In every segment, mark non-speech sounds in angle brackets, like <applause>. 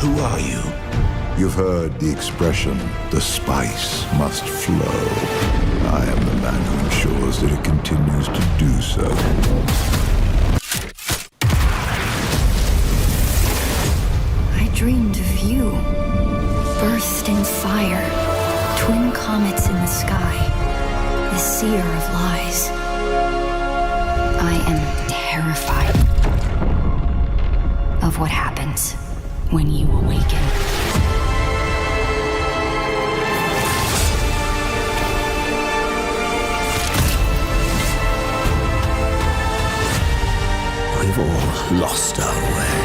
Who are you? You've heard the expression, the spice must flow. I am the man who ensures that it continues to do so. I dreamed of you. Burst in fire, twin comets in the sky, the seer of lies. I am terrified of what happens when you awaken. We've all lost our way.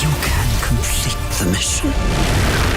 You can complete the mission.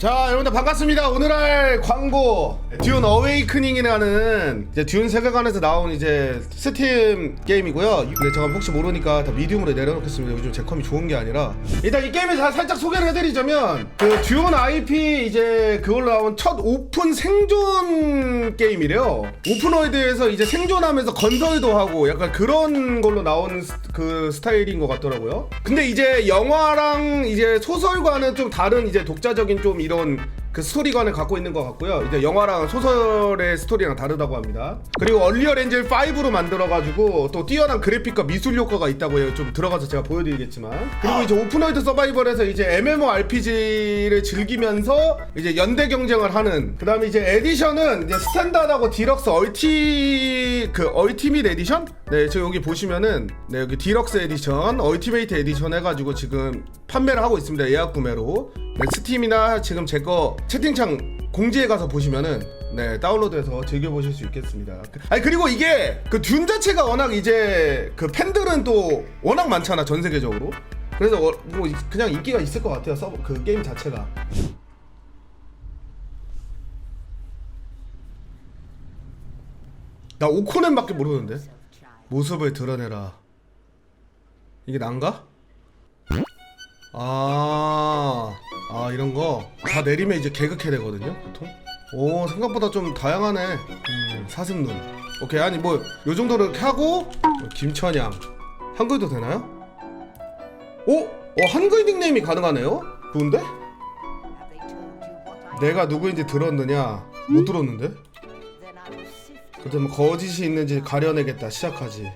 자 여러분들 반갑습니다. 오늘 할 광고. 듀온 어웨이크닝이라는 이제 듀온 세계관에서 나온 이제 스팀 게임이고요. 근데 제가 혹시 모르니까 다 미디움으로 내려놓겠습니다. 요즘 제 컴이 좋은 게 아니라. 일단 이 게임을 자- 살짝 소개를 해드리자면 그 듀온 IP 이제 그걸로 나온 첫 오픈 생존 게임이래요. 오픈월드에서 이제 생존하면서 건설도 하고 약간 그런 걸로 나온 스- 그 스타일인 것 같더라고요. 근데 이제 영화랑 이제 소설과는 좀 다른 이제 독자적인 좀 이런 그 스토리관을 갖고 있는 것 같고요. 이제 영화랑 소설의 스토리랑 다르다고 합니다. 그리고 얼리얼 엔젤 5로 만들어가지고 또 뛰어난 그래픽과 미술 효과가 있다고 해요. 좀 들어가서 제가 보여드리겠지만. 그리고 이제 오픈월드 서바이벌에서 이제 MMORPG를 즐기면서 이제 연대 경쟁을 하는. 그 다음에 이제 에디션은 이제 스탠다드하고 디럭스 얼티 그 얼티밋 에디션? 네, 지금 여기 보시면은 네 여기 디럭스 에디션, 얼티메이트 에디션 해가지고 지금 판매를 하고 있습니다. 예약 구매로. 네, 스팀이나 지금 제 거 채팅창 공지에 가서 보시면은 네 다운로드해서 즐겨 보실 수 있겠습니다. 그- 아니 그리고 이게 그 듄 자체가 워낙 이제 그 팬들은 또 워낙 많잖아 전 세계적으로. 그래서 어, 뭐 그냥 인기가 있을 것 같아요. 서버 그 게임 자체가. 나 오코넨밖에 모르는데 모습을 드러내라. 이게 난가? 아, 아 이런 거 다 내리면 이제 개그캐 되거든요, 보통. 오 생각보다 좀 다양하네. 음, 사슴눈. 오케이 아니 뭐 요 정도로 이렇게 하고 어, 김천양 한글도 되나요? 오, 어 한글 닉네임이 가능하네요. 좋은데? 내가 누구인지 들었느냐? 못 들었는데? 그때 뭐 거짓이 있는지 가려내겠다 시작하지.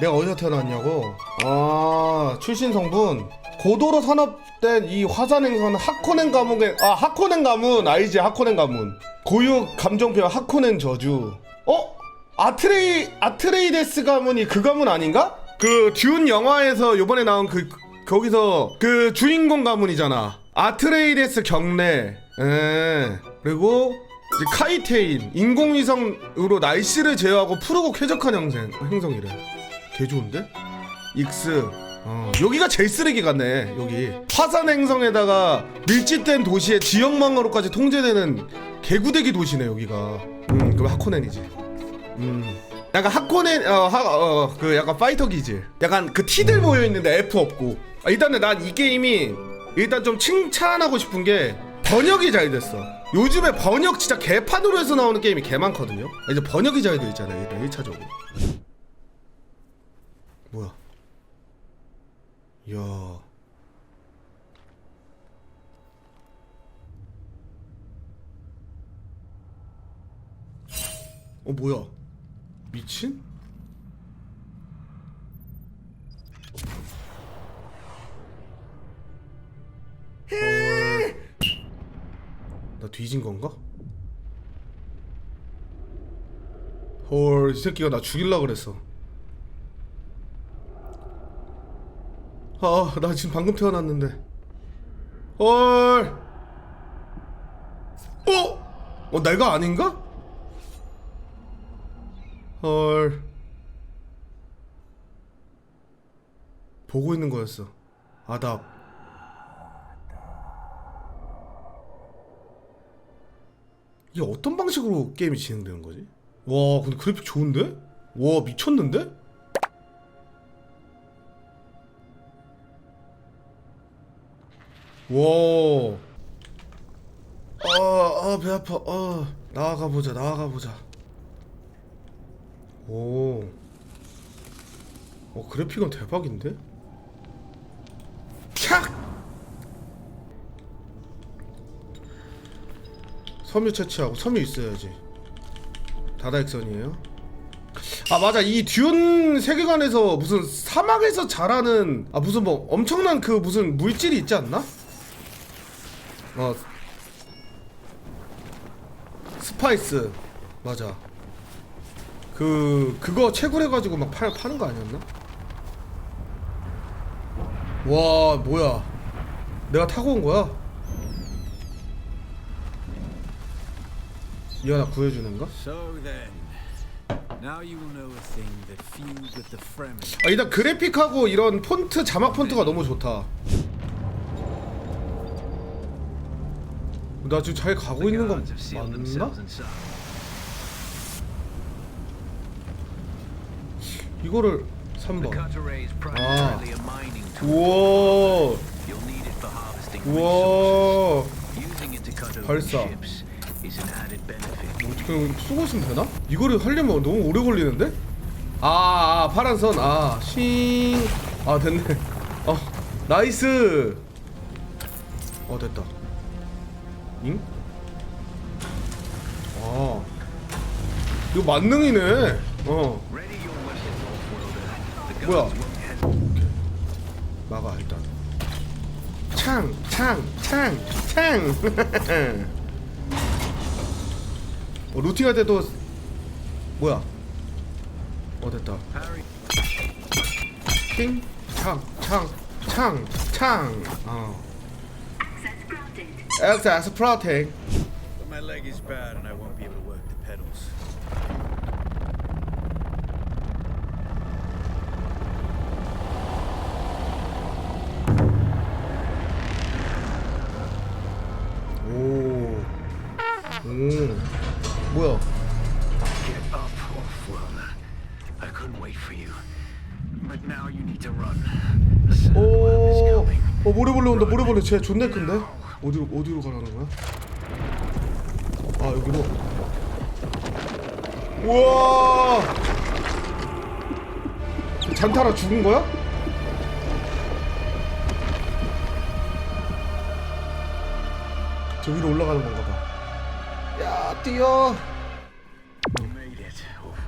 내가 어디서 태어났냐고? 아 출신 성분 고도로 산업된 이 화산 행성은 하코넨 가문의 아 하코넨 가문 알지? 하코넨 가문. 고유 감정표 하코넨 저주. 어? 아트레이 아트레이데스 가문이 그 가문 아닌가? 그 듀운 영화에서 요번에 나온 그 거기서 그 주인공 가문이잖아. 아트레이데스 경례. 에 그리고 이제 카이테인 인공위성으로 날씨를 제어하고 푸르고 쾌적한 형생 행성이래. 개 좋은데? 익스 어, 여기가 제일 쓰레기 같네 여기. 화산 행성에다가 밀집된 도시의 지역망으로까지 통제되는 개구대기 도시네 여기가. 음 그럼 하코넨이지. 음. 약간 하코넨 어그 약간 파이터 기질 약간 그 T들 모여 있는데 F 없고. 아, 일단은 난 이 게임이 일단 좀 칭찬하고 싶은 게 번역이 잘 됐어. 요즘에 번역 진짜 개판으로 해서 나오는 게임이 개 많거든요. 아, 이제 번역이 잘 돼 있잖아요 일단 1차적으로. 뭐야? 이야. 어 뭐야? 미친? 헐. 나 뒤진 건가? 헐, 이 새끼가 나 죽일라 그랬어. 아, 나 지금 방금 태어났는데. 헐. 어? 어, 내가 아닌가? 헐. 보고 있는 거였어. 아답. 이게 어떤 방식으로 게임이 진행되는 거지? 와, 근데 그래픽 좋은데? 와, 미쳤는데? 와. 어어배 아파. 어 나아가 보자 나아가 보자. 오. 어, 그래픽은 대박인데? 촥! 섬유 채취하고 섬유 있어야지. 다다익선이에요. 아 맞아. 이 듄 세계관에서 무슨 사막에서 자라는 아 무슨 뭐 엄청난 그 무슨 물질이 있지 않나? 어 스파이스 맞아 그 그거 채굴해가지고 막 파, 파는 거 아니었나? 와 뭐야 내가 타고 온 거야? 이 하나 구해주는가? So then, now you will know a thing that few with the Fremen 아 일단 그래픽하고 이런 폰트 자막 폰트가 너무 좋다 나 지금 잘 가고 있는 건 맞나? 이거를 3번 Cutter is Ah. primarily a mining tool. 우와 우와 benefit. 어떻게 쓰고 있으면 되나? 이거를 하려면 너무 오래 걸리는데? 아, 아 파란 선, 아, 싱, 아 됐네. 어, 나이스. 어 됐다. 잉? 아, 이거 만능이네. 어, 뭐야? 막아 일단. 창, 창, 창, 창. 어, 루팅할 때도 뭐야? 어 됐다. 킹, 창, 창, 창, 창. 어. Access Protect. But my leg is bad and I won't be able to work the pedals. 오. 오. 뭐야? Get up, off-worlder. I couldn't wait for you. But now you need to run. The Sandworm is 오. coming. 어 모래벌레 온다. 모래벌레 쟤 존나 큰데? 어디로 어디로 가라는 거야? 아 여기로. 우와. 잔타라 죽은 거야? 저 위로 올라가는 건가 봐. 야 뛰어.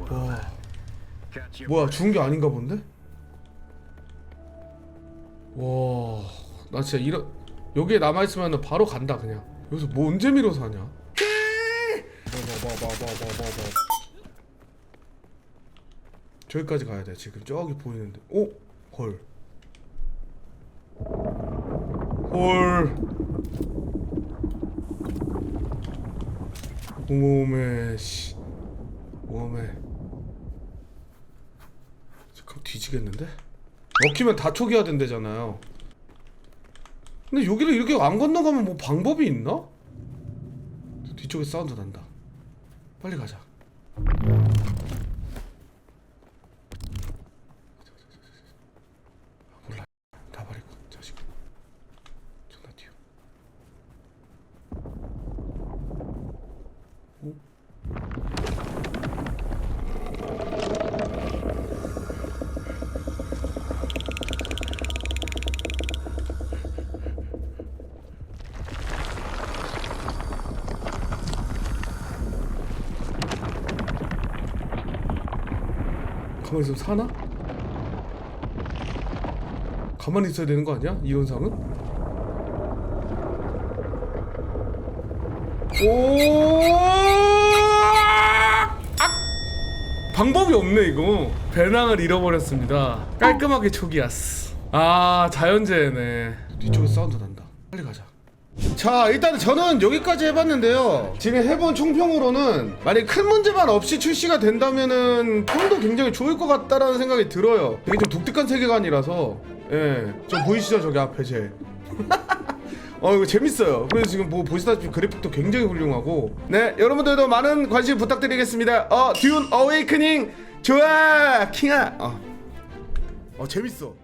Your 뭐야 죽은 게 아닌가 본데? 와, 나 진짜 이런 여기에 남아 있으면 바로 간다 그냥. 여기서 뭐 언제 밀어서 하냐? 저기까지 가야 돼 지금 저기 보이는데. 오, 헐. 헐. 오메 씨. 오메. 잠깐 뒤지겠는데? 먹히면 다 초기화 된대잖아요. 근데 여기를 이렇게 안 건너가면 뭐 방법이 있나? 뒤쪽에 사운드 난다. 빨리 가자. 가만히 있으면 사나? 가만히 있어야 되는 거 아니야? 이론상은? 오! 악! 방법이 없네 이거. 배낭을 잃어버렸습니다. 깔끔하게 초기화스. 아 자연재해네. 뒤쪽에 사운드 난다. 빨리 가자. 자 일단 저는 여기까지 해봤는데요. 지금 해본 총평으로는 만약 큰 문제만 없이 출시가 된다면은 평도 굉장히 좋을 것 같다라는 생각이 들어요. 되게 좀 독특한 세계관이라서. 예좀 보이시죠? 저기 앞에 제. <laughs> 어 이거 재밌어요. 그래서 지금 뭐 보시다시피 그래픽도 굉장히 훌륭하고. 네 여러분들도 많은 관심 부탁드리겠습니다. 어듀 어웨이크닝 좋아! 킹아! 어, 어 재밌어